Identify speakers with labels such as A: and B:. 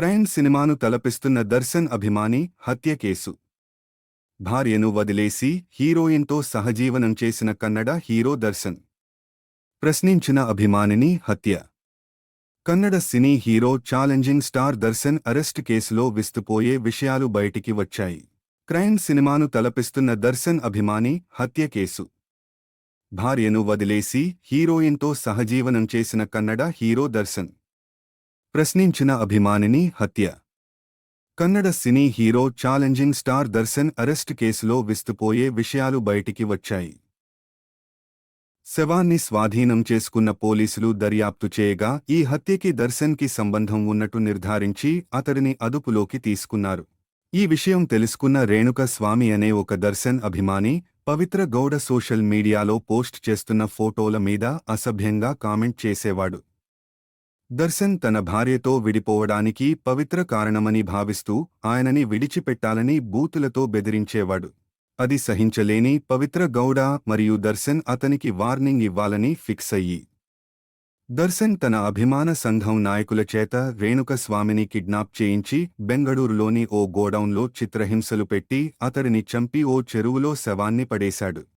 A: Crime సినిమాను తలపిస్తున్న దర్శన్ అభిమాని హత్య కేసు. భార్యను వదిలేసి హీరోయిన్తో సహజీవనం చేసిన కన్నడ హీరో దర్శన్. ప్రశ్నించిన అభిమానిని హత్య. Kannada cine hero challenging star Darshan arrest కేసులో విస్తుపోయే విషయాలు బయటికి వచ్చాయి. క్రైమ్ సినిమాను తలపిస్తున్న దర్శన్ అభిమాని హత్య కేసు. భార్యను వదిలేసి హీరోయిన్తో సహజీవనం చేసిన కన్నడ హీరో దర్శన్. ప్రశ్నించిన అభిమానిని హత్య. Kannada cine hero challenging star Darshan arrest కేసులో విస్తుపోయే విషయాలు బయటికి వచ్చాయి. శవాన్ని స్వాధీనం చేసుకున్న పోలీసులు దర్యాప్తు చేయగా ఈ హత్యకి దర్శన్కి సంబంధం ఉన్నట్టు నిర్ధారించి అతడిని అదుపులోకి తీసుకున్నారు. ఈ విషయం తెలుసుకున్న రేణుక స్వామి అనే ఒక దర్శన్ అభిమాని పవిత్ర గౌడ సోషల్ మీడియాలో పోస్ట్ చేస్తున్న ఫోటోల మీద అసభ్యంగా కామెంట్ చేసేవాడు. దర్శన్ తన భార్యతో విడిపోవడానికి పవిత్ర కారణమని భావిస్తూ ఆయనని విడిచిపెట్టాలని బూతులతో బెదిరించేవాడు. అది సహించలేని పవిత్ర గౌడ మరియు దర్శన్ అతనికి వార్నింగ్ ఇవ్వాలని ఫిక్స్ అయ్యి. దర్శన్ తన అభిమాన సంఘం నాయకుల చేత రేణుక స్వామిని కిడ్నాప్ చేయించి బెంగళూరులోని ఓ గోడౌన్లో చిత్రహింసలు పెట్టి అతడిని చంపి ఓ చెరువులో శవాన్ని పడేశాడు.